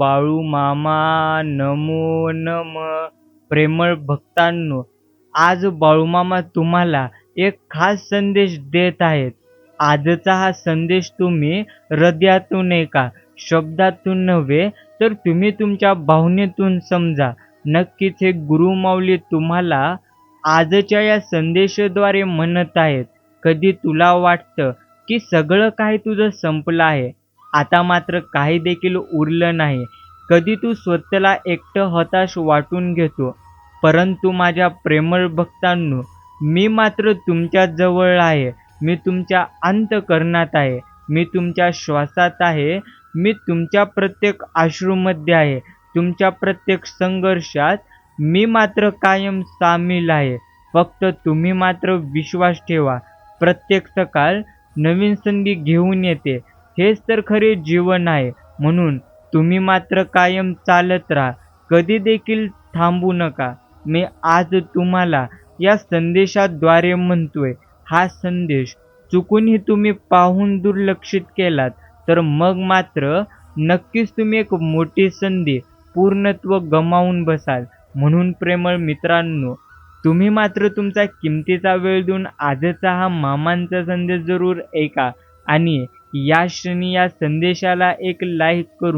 बाळू मामा नमो नम. प्रेमळ भक्तांनो आज बाळूमामा तुम्हाला एक खास संदेश देत आहेत. आजचा हा संदेश तुम्ही हृदयातून ऐका शब्दातून नव्हे तर तुम्ही तुमच्या भावनेतून समजा. नक्कीच हे गुरुमाऊली तुम्हाला आजच्या या संदेशाद्वारे म्हणत आहेत. कधी तुला वाटतं की सगळं काही तुझं संपलं आहे? आता मात्र काही देखील उरलं नाही. कधी तू स्वतःला एकटं हताश वाटून घेतो परंतु माझ्या प्रेमळ भक्तांनो मी मात्र तुमच्या जवळ आहे. मी तुमच्या अंतकरणात आहे. मी तुमच्या श्वासात आहे. मी तुमच्या प्रत्येक आश्रूमध्ये आहे. तुमच्या प्रत्येक संघर्षात मी मात्र कायम सामील आहे. फक्त तुम्ही मात्र विश्वास ठेवा. प्रत्येक सकाळ नवीन संधी घेऊन येते. हेच तर खरे जीवन आहे. म्हणून तुम्ही मात्र कायम चालत राहा. कधी देखील थांबू नका. मी आज तुम्हाला या संदेशाद्वारे म्हणतोय हा संदेश चुकूनही तुम्ही पाहून दुर्लक्षित केलात तर मग मात्र नक्कीच तुम्ही एक मोठी संधी पूर्णत्व गमावून बसाल. म्हणून प्रेमळ मित्रांनो तुम्ही मात्र तुमचा किमतीचा वेळ देऊन आजचा हा मामांचा संदेश जरूर ऐका आणि या क्षणी या संदेशाला एक लाईक करू.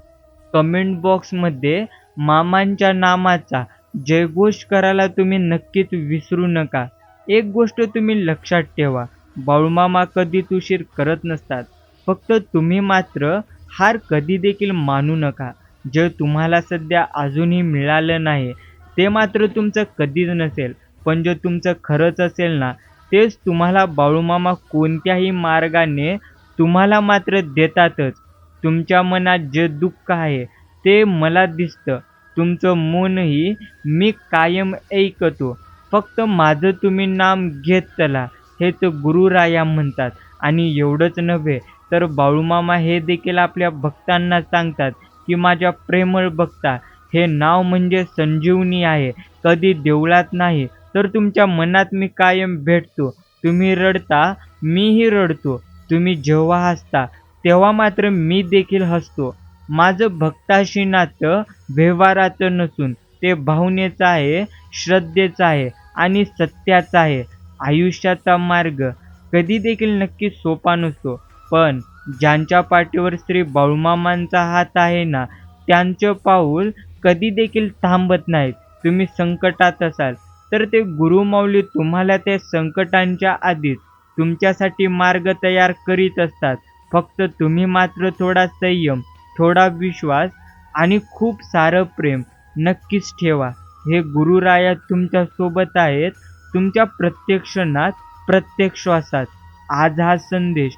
कमेंट बॉक्समध्ये मामांच्या नामाचा जयघोष करायला तुम्ही नक्कीच विसरू नका. एक गोष्ट तुम्ही लक्षात ठेवा बाळूमामा कधीच उशीर करत नसतात. फक्त तुम्ही मात्र हार कधी देखील मानू नका. जे तुम्हाला सध्या अजूनही मिळालं नाही ते मात्र तुमचं कधीच नसेल. पण जे तुमचं खरंच असेल ना तेच तुम्हाला बाळूमामा कोणत्याही मार्गाने तुम्हाला मात्र देतातच. तुमच्या मनात जे दुःख आहे ते मला दिसतं. तुमचं मनही मी कायम ऐकतो. फक्त माझं तुम्ही नाम घेत चला हेच गुरुराया म्हणतात. आणि एवढंच नव्हे तर बाळूमामा हे देखील आपल्या भक्तांना सांगतात की माझ्या प्रेमळ भक्ता हे नाव म्हणजे संजीवनी आहे. कधी देवळात नाही तर तुमच्या मनात मी कायम भेटतो. तुम्ही रडता मीही रडतो. तुम्ही जेव्हा हसता तेव्हा मात्र मी देखील हसतो. माझं भक्ताशी नातं व्यवहाराचं नसून ते भावनेचं आहे श्रद्धेचं आहे आणि सत्याचा आहे. आयुष्याचा मार्ग कधी देखील नक्की सोपा नसतो. पण ज्यांच्या पाठीवर श्री बाळूमामांचा हात आहे ना त्यांचं पाऊल कधी देखील थांबत नाहीत. तुम्ही संकटात असाल तर ते गुरुमाऊली तुम्हाला त्या संकटांच्या आधीच तुमच्यासाठी मार्ग तयार करीत असतात. फक्त तुम्ही मात्र थोडा संयम थोडा विश्वास आणि खूप सारं प्रेम नक्कीच ठेवा. हे गुरुराया तुमच्यासोबत आहेत. तुमच्या प्रत्येक क्षणात प्रत्येक श्वासात. आज हा संदेश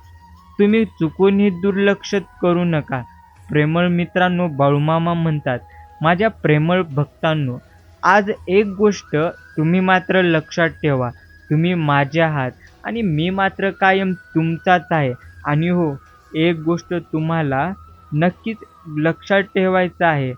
तुम्ही चुकूनही दुर्लक्षित करू नका. प्रेमळ मित्रांनो बाळूमामा म्हणतात माझ्या प्रेमळ भक्तांनो आज एक गोष्ट तुम्ही मात्र लक्षात ठेवा. तुम्ही माझ्या आहात. आणि मी मात्र कायम तुमचाच आहे. आणि हो एक गोष्ट तुम्हाला नक्कीच लक्षात ठेवायचं आहे.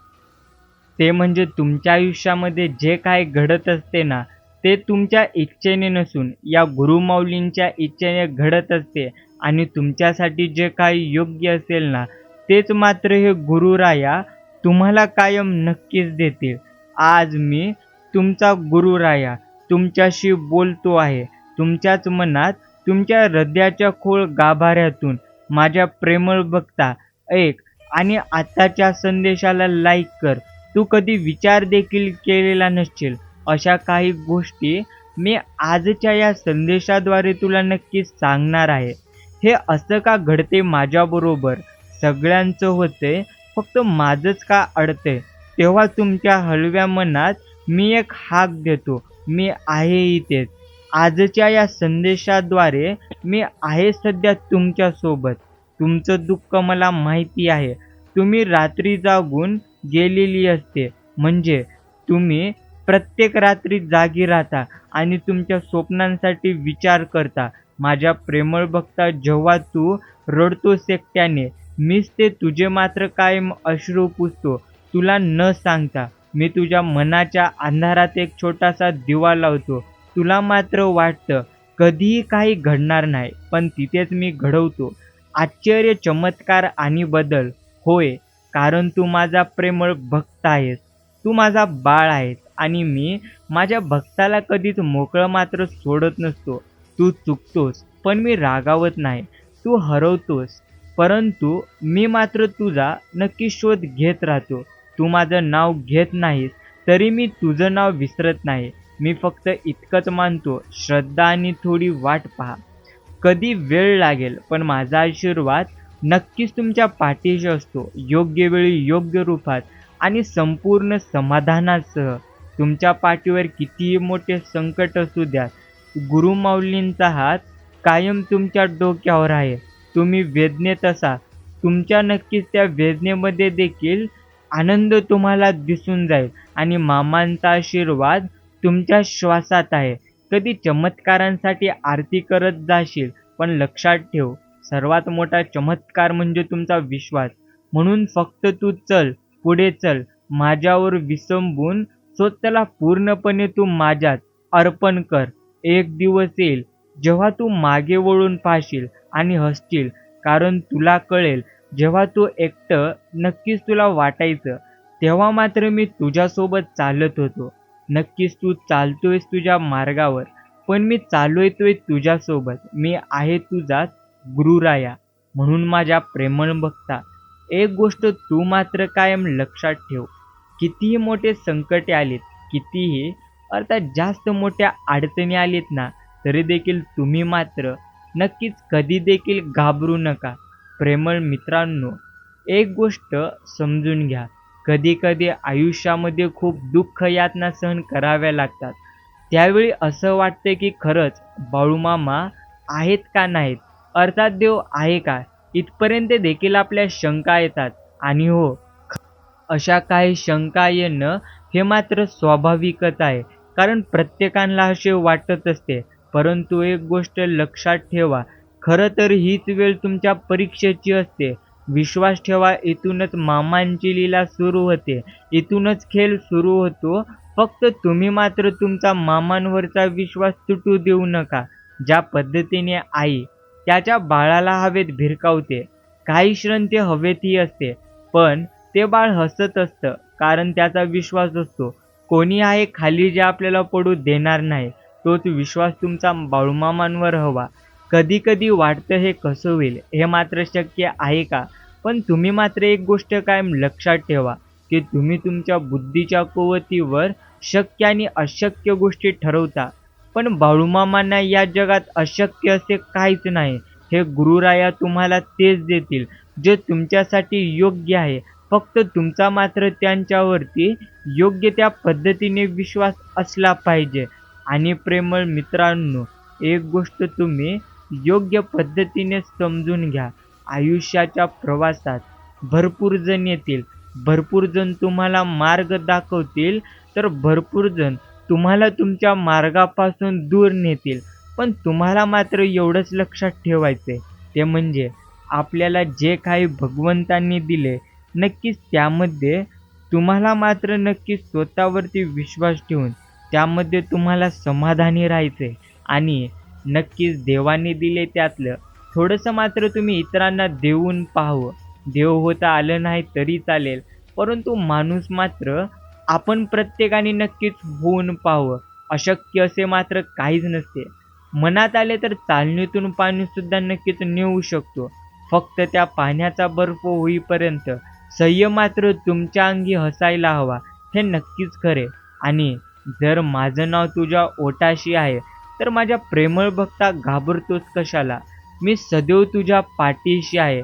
ते म्हणजे तुमच्या आयुष्यामध्ये जे काय घडत असते ना ते तुमच्या इच्छेने नसून या गुरुमाऊलींच्या इच्छेने घडत असते. आणि तुमच्यासाठी जे काही योग्य असेल ना तेच मात्र हे गुरुराया तुम्हाला कायम नक्कीच देतील. आज मी तुमचा गुरुराया तुमच्याशी बोलतो आहे. तुमच्याच मनात तुमच्या हृदयाच्या खोल गाभाऱ्यातून माझ्या प्रेमळ बघता ऐक आणि आत्ताच्या संदेशाला लाईक कर. तू कधी विचार देखील केलेला नसशील. अशा काही गोष्टी मी आजच्या या संदेशाद्वारे तुला नक्कीच सांगणार आहे. हे असं का घडते माझ्याबरोबर? सगळ्यांचं होते फक्त माझंच का अडते? तेव्हा तुमच्या हलव्या मनात मी एक हाक देतो. मी आहे इथेच. आजच्या या संदेशाद्वारे मी आहे सध्या तुमच्यासोबत तुमचं दुःख मला माहिती आहे. तुम्ही रात्री जागून गेलेली असते. म्हणजे तुम्ही प्रत्येक रात्री जागी राहता आणि तुमच्या स्वप्नांसाठी विचार करता. माझ्या प्रेमळ भक्ता जेव्हा तू रडतोस एकट्याने मीच ते तुझे मात्र काय अश्रू पुसतो. तुला न सांगता मी तुझ्या मनाच्या अंधारात एक छोटासा दिवा लावतो. तुला मात्र वाटतं कधीही काही घडणार नाही पण तिथेच मी घडवतो. आश्चर्य चमत्कार आणि बदल होय कारण तू माझा प्रेमळ भक्त आहेस. तू माझा बाळ आहेस आणि मी माझ्या भक्ताला कधीच मोकळं मात्र सोडत नसतो. तू चुकतोस पण मी रागावत नाही. तू हरवतोस परंतु मी मात्र तुझा नक्की शोध घेत राहतो. तू माझं नाव घेत नाहीस तरी मी तुझं नाव विसरत नाही. मी फक्त इतकंच मानतो श्रद्धा आणि थोडी वाट पहा. कधी वेळ लागेल पण माझा आशीर्वाद नक्कीच तुमच्या पाठीशी असतो. योग्य वेळी योग्य रूपात आणि संपूर्ण समाधानासह. तुमच्या पाठीवर कितीही मोठे संकट असू द्या गुरुमाऊलींचा हात कायम तुमच्या डोक्यावर आहे. तुम्ही वेदनेत असा. तुमच्या नक्कीच त्या वेदनेमध्ये देखील आनंद तुम्हाला दिसून जाईल आणि मामांचा आशीर्वाद तुमच्या श्वासात आहे. कधी चमत्कारांसाठी आरती करत जाशील पण लक्षात ठेव सर्वात मोठा चमत्कार म्हणजे तुमचा विश्वास. म्हणून फक्त तू चल पुढे चल माझ्यावर विसंबून स्वतःला पूर्णपणे तू माझ्यात अर्पण कर. एक दिवस येईल जेव्हा तू मागे वळून पाहशील आणि हसशील कारण तुला कळेल जेव्हा तू एकटं नक्कीच तुला वाटायचं तेव्हा मात्र मी तुझ्यासोबत चालत होतो. नक्कीच तू चालतोयस तुझ्या मार्गावर पण मी चालवतोय तुझ्यासोबत. मी आहे तुझाच गुरुराया म्हणून माझ्या प्रेमळ बघता एक गोष्ट तू मात्र कायम लक्षात ठेव. कितीही मोठे संकटे आलीत कितीही अर्थात जास्त मोठ्या अडचणी आलीत ना तरी देखील तुम्ही मात्र नक्कीच कधी देखील घाबरू नका. प्रेमळ मित्रांनो एक गोष्ट समजून घ्या. कधी कधी आयुष्यामध्ये खूप दुःख यातना सहन कराव्या लागतात. त्यावेळी असं वाटतं की खरंच बाळूमामा आहेत का नाहीत? अर्थात देव आहे का? इथपर्यंत देखील आपल्या शंका येतात. आणि हो अशा काही शंका येणं हे मात्र स्वाभाविकच आहे. कारण प्रत्येकाला असे वाटत असते. परंतु एक गोष्ट लक्षात ठेवा. खरं तर हीच वेळ तुमच्या परीक्षेची असते. विश्वास ठेवा इथूनच मामांची लीला सुरू होते. इथूनच खेळ सुरू होतो. फक्त तुम्ही मात्र तुमचा मामांवरचा विश्वास तुटू देऊ नका. ज्या पद्धतीने आई त्याच्या बाळाला हवेत भिरकावते काही क्षण ते हवेतही असते पण ते बाळ हसत असतं कारण त्याचा विश्वास असतो. कोणी आहे खाली जे आपल्याला पडू देणार नाही तोच विश्वास तुमचा बाळूमामांवर हवा. कधी कधी वाटतं हे कसं होईल हे मात्र शक्य आहे का? पण तुम्ही मात्र एक गोष्ट कायम लक्षात ठेवा की तुम्ही तुमच्या बुद्धीच्या कुवतीवर शक्य आणि अशक्य गोष्टी ठरवता. पण बाळूमामांना या जगात अशक्य असे काहीच नाही. हे गुरुराया तुम्हाला तेच देतील जे तुमच्यासाठी योग्य आहे. फक्त तुमचा मात्र त्यांच्यावरती योग्य त्या पद्धतीने विश्वास असला पाहिजे. आणि प्रेमळ मित्रांनो एक गोष्ट तुम्ही योग्य पद्धतीने समजून घ्या. आयुष्याच्या प्रवासात भरपूर जण येतील. भरपूर जण तुम्हाला मार्ग दाखवतील. तर भरपूर जण तुम्हाला तुमच्या मार्गापासून दूर नेतील. पण तुम्हाला मात्र एवढंच लक्षात ठेवायचं आहे ते म्हणजे आपल्याला जे काही भगवंतांनी दिले नक्कीच त्यामध्ये तुम्हाला मात्र नक्कीच स्वतःवरती विश्वास ठेवून त्यामध्ये तुम्हाला समाधानी राहायचे आणि नक्कीच देवाने दिले त्यातलं. थोडंसं मात्र तुम्ही इतरांना देऊन पाहावं. देव होता आलं नाही तरी चालेल. परंतु माणूस मात्र आपण प्रत्येकाने नक्कीच होऊन पाहावं. अशक्य असे मात्र काहीच नसते. मनात आले तर चालणीतून पाणीसुद्धा नक्कीच नेऊ शकतो. फक्त त्या पाण्याचा बर्फ होईपर्यंत संयम मात्र तुमच्या अंगी हसायला हवा. हे नक्कीच खरे. आणि जर माझं नाव तुझ्या ओटाशी आहे तर माझ्या प्रेमळ भक्ता घाबरतोस कशाला? मी सदैव तुझ्या पाठीशी आहे.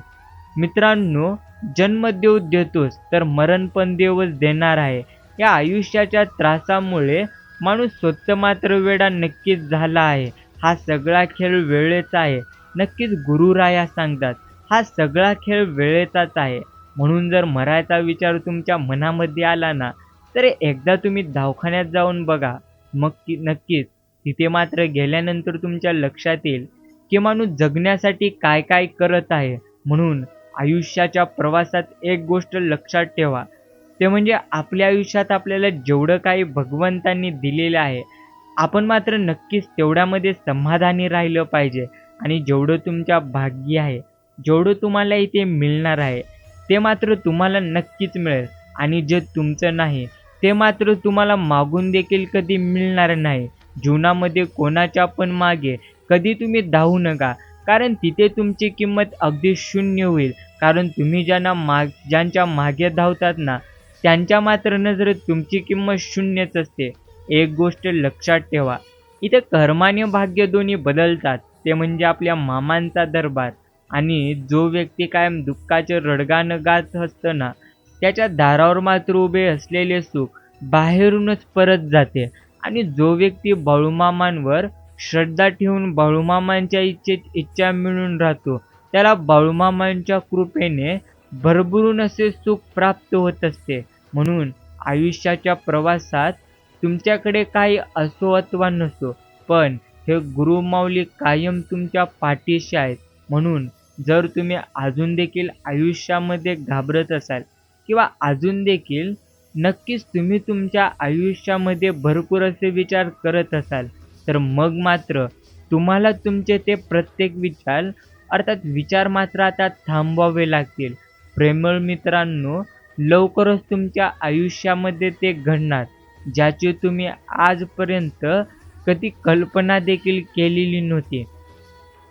मित्रांनो जन्म देव देतोस तर मरण पण देवच देणार आहे. या आयुष्याच्या त्रासामुळे माणूस स्वतः मात्र वेडा नक्कीच झाला आहे. हा सगळा खेळ वेळेचा आहे. नक्कीच गुरुराया सांगतात हा सगळा खेळ वेळेचाच आहे. म्हणून जर मरायचा विचार तुमच्या मनामध्ये आला ना तर एकदा तुम्ही दवाखान्यात जाऊन बघा. मग की नक्कीच. तिथे मात्र गेल्यानंतर तुमच्या लक्षात येईल की माणूस जगण्यासाठी काय काय करत आहे. म्हणून आयुष्याच्या प्रवासात एक गोष्ट लक्षात ठेवा. ते म्हणजे आपल्या आयुष्यात आपल्याला जेवढं काही भगवंतांनी दिलेलं आहे आपण मात्र नक्कीच तेवढ्यामध्ये समाधानी राहिलं पाहिजे. आणि जेवढं तुमच्या भाग्य आहे जेवढं तुम्हाला इथे मिळणार आहे ते मात्र तुम्हाला नक्कीच मिळेल. आणि जे तुमचं नाही ते मात्र तुम्हाला मागून देखील कधी मिळणार नाही. जीवनामध्ये कोणाच्या पण मागे कधी तुम्ही धावू नका. कारण तिथे तुमची किंमत अगदी शून्य होईल. कारण तुम्ही ज्यांना माग ज्यांच्या मागे धावतात ना त्यांच्या मात्र नजरेत तुमची किंमत शून्यच असते. एक गोष्ट लक्षात ठेवा. इथे कर्माने भाग्य दोन्ही बदलतात. ते म्हणजे आपल्या मामांचा दरबार. आणि जो व्यक्ती कायम दुःखाचे रडगाणं गात असतं ना त्याच्या दारावर मात्र उभे असलेले सुख बाहेरूनच परत जाते. आणि जो व्यक्ती बाळूमामांवर श्रद्धा ठेवून बाळूमामांच्या इच्छेत इच्छा मिळून राहतो त्याला बाळूमामांच्या कृपेने भरभरून असे सुख प्राप्त होत असते. म्हणून आयुष्याच्या प्रवासात तुमच्याकडे काही असो अथवा नसो पण हे गुरुमाऊली कायम तुमच्या पाठीशी आहेत. म्हणून जर तुम्ही अजून देखील आयुष्यामध्ये घाबरत असाल किंवा अजून देखील नक्कीच तुम्ही तुमच्या आयुष्यामध्ये भरपूर असे विचार करत असाल. तर मग मात्र तुम्हाला तुमचे ते प्रत्येक विचार अर्थात विचार मात्र आता थांबवावे लागतील. प्रेमळ मित्रांनो लवकरच तुमच्या आयुष्यामध्ये ते घडणार ज्याची तुम्ही आजपर्यंत कधी कल्पना देखील केलेली नव्हती.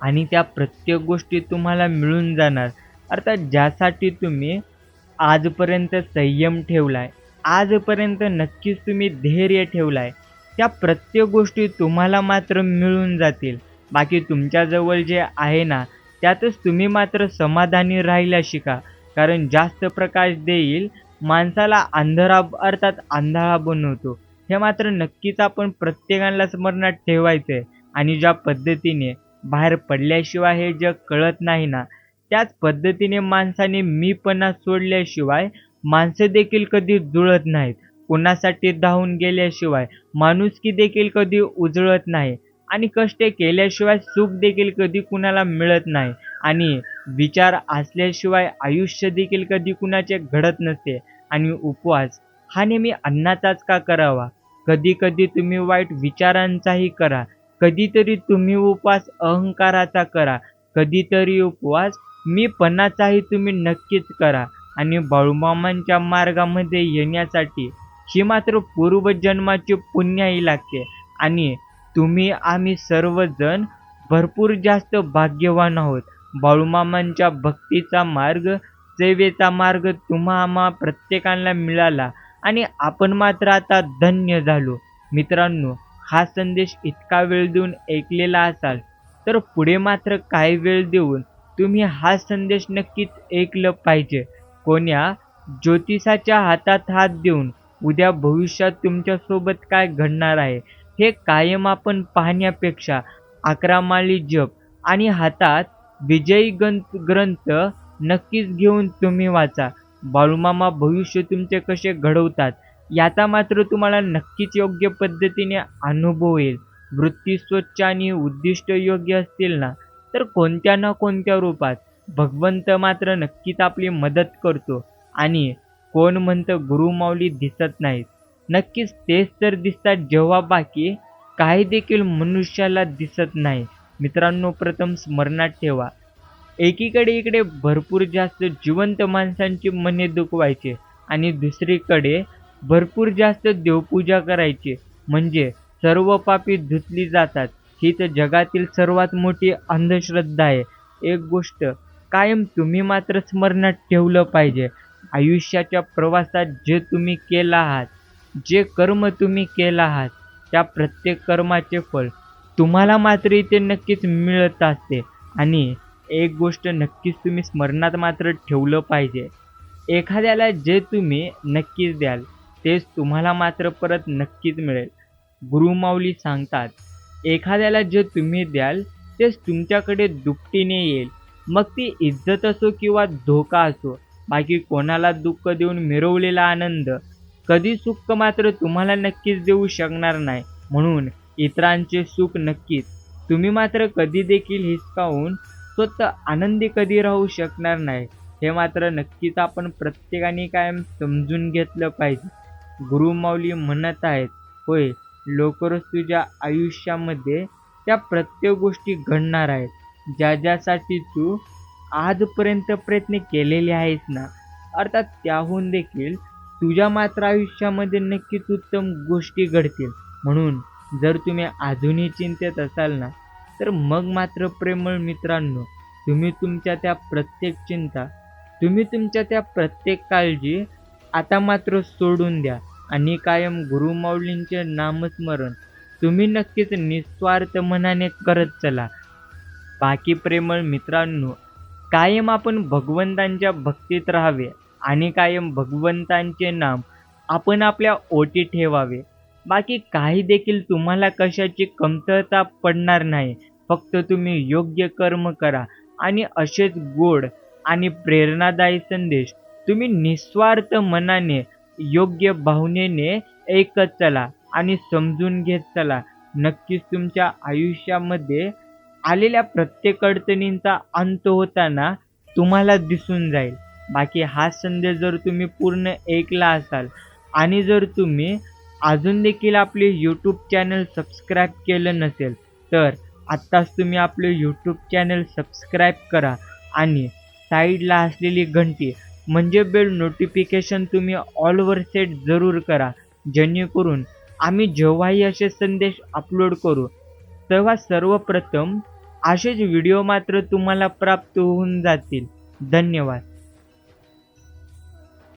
आणि त्या प्रत्येक गोष्टी तुम्हाला मिळून जाणार. अर्थात ज्यासाठी तुम्ही आजपर्यंत संयम ठेवलाय आजपर्यंत नक्कीच तुम्ही धैर्य ठेवलाय. त्या प्रत्येक गोष्टी तुम्हाला मात्र मिळून जातील. बाकी तुमच्याजवळ जे आहे ना त्यातच तुम्ही मात्र समाधानी राहायला शिका. कारण जास्त प्रकाश देईल माणसाला अंधारा अर्थात आंधळा बनवतो. हे मात्र नक्कीच आपण प्रत्येकाला स्मरणात ठेवायचं आहे आणि ज्या पद्धतीने बाहेर पडल्याशिवाय हे जग कळत नाही ना त्याच पद्धतीने माणसाने मीपणा सोडल्याशिवाय माणसं देखील कधी जुळत नाहीत. कुणासाठी धावून गेल्याशिवाय माणुसकी देखील कधी उजळत नाही आणि कष्ट केल्याशिवाय सुख देखील कधी कुणाला मिळत नाही. आणि विचार असल्याशिवाय आयुष्य देखील कधी कुणाचे घडत नसते. आणि उपवास हा नेहमी अन्नाचाच का करावा? कधी कधी तुम्ही वाईट विचारांचाही करा. कधीतरी तुम्ही उपवास अहंकाराचा करा. कधीतरी उपवास मीपणाचाही तुम्ही नक्कीच करा. आणि बाळूमामांच्या मार्गामध्ये येण्यासाठी ही मात्र पूर्वजन्माची पुण्याही लागते. आणि तुम्ही आम्ही सर्वजण भरपूर जास्त भाग्यवान आहोत. बाळूमामांच्या भक्तीचा मार्ग सेवेचा मार्ग तुम्हा आम्हा प्रत्येकाला मिळाला आणि आपण मात्र आता धन्य झालो. मित्रांनो हा संदेश इतका वेळ देऊन ऐकलेला असाल तर पुढे मात्र काही वेळ देऊन तुम्ही हा संदेश नक्कीच ऐकलं पाहिजे. कोण्या ज्योतिषाच्या हातात हात देऊन उद्या भविष्यात तुमच्यासोबत काय घडणार आहे हे कायम आपण पाहण्यापेक्षा अकरामाली जप आणि हातात विजयी ग्रंथ ग्रंथ नक्कीच घेऊन तुम्ही वाचा. बाळूमामा भविष्य तुमचे कसे घडवतात याचा मात्र तुम्हाला नक्कीच योग्य पद्धतीने अनुभव येईल. वृत्ती स्वच्छ आणि उद्दिष्ट योग्य असतील ना तर कोणत्या ना कोणत्या रूपात भगवंत मात्र नक्कीच आपली मदत करतो. आणि कोण म्हणतं गुरुमाऊली दिसत नाहीत. नक्कीच तेच तर दिसतात जेव्हा बाकी काही देखील मनुष्याला दिसत नाही. मित्रांनो प्रथम स्मरणात ठेवा. एकीकडे इकडे भरपूर जास्त जिवंत माणसांची मने दुखवायचे आणि दुसरीकडे भरपूर जास्त देवपूजा करायची. म्हणजे सर्व पापी धुतली जातात. हीच जगातील सर्वात मोठी अंधश्रद्धा आहे. एक गोष्ट कायम तुम्ही मात्र स्मरणात ठेवलं पाहिजे. आयुष्याच्या प्रवासात जे तुम्ही केला आहात जे कर्म तुम्ही केला आहात त्या प्रत्येक कर्माचे फळ तुम्हाला मात्र इथे नक्कीच मिळत असते. आणि एक गोष्ट नक्कीच तुम्ही स्मरणात मात्र ठेवलं पाहिजे. एखाद्याला जे तुम्ही नक्कीच द्याल तेच तुम्हाला मात्र परत नक्कीच मिळेल. गुरुमाऊली सांगतात एखाद्याला जे तुम्ही द्याल तेच तुमच्याकडे दुपटीने येईल. मग ती इज्जत असो किंवा धोका असो बाकी कोणाला दुःख देऊन मिरवलेला आनंद कधी सुख मात्र तुम्हाला नक्कीच देऊ शकणार नाही. म्हणून इतरांचे सुख नक्कीच. तुम्ही मात्र कधी देखील हिसकावून स्वतः आनंदी कधी राहू शकणार नाही हे मात्र नक्कीच आपण प्रत्येकाने कायम समजून घेतलं पाहिजे. गुरुमाऊली म्हणत आहेत होय लवकरच तुझ्या आयुष्यामध्ये त्या प्रत्येक गोष्टी घडणार आहेत. ज्या ज्यासाठी तू आजपर्यंत प्रयत्न केलेले आहेस ना? अर्थात त्याहून देखील तुझ्या मात्र आयुष्यामध्ये नक्कीच उत्तम गोष्टी घडतील. म्हणून जर तुम्ही अजूनही चिंतेत असाल ना तर मग मात्र प्रेमळ मित्रांनो तुम्ही तुमच्या त्या प्रत्येक चिंता तुम्ही तुमच्या त्या प्रत्येक काळजी आता मात्र सोडून द्या आणि कायम गुरुमाऊलींचे नामस्मरण तुम्ही नक्कीच निस्वार्थ मनाने करत चला. बाकी प्रेमळ मित्रांनो कायम आपण भगवंतांच्या भक्तीत राहावे आणि कायम भगवंतांचे नाम आपण आपल्या ओटी ठेवावे. बाकी काही देखील तुम्हाला कशाची कमतरता पडणार नाही फक्त तुम्ही योग्य कर्म करा आणि असेच गोड आणि प्रेरणादायी संदेश तुम्ही निस्वार्थ मनाने योग्य भावनेने ऐकत चला आणि समजून घेत चला. नक्कीच तुमच्या आयुष्यामध्ये आलेल्या प्रत्येक अडचणींचा अंत होताना तुम्हाला दिसून जाईल. बाकी हा संदेश जर तुम्ही पूर्ण ऐकला असाल आणि जर तुम्ही अजून देखील आपले यूट्यूब चॅनल सबस्क्राईब केलं नसेल तर आत्ताच तुम्ही आपले यूट्यूब चॅनल सबस्क्राईब करा आणि साईडला असलेली घंटी म्हणजे बेल नोटिफिकेशन तुम्ही ऑलवर सेट जरूर करा. जेणेकरून आम्ही जेव्हाही असे संदेश अपलोड करू तेव्हा सर्वप्रथम असेच व्हिडिओ मात्र तुम्हाला प्राप्त होऊन जातील. धन्यवाद.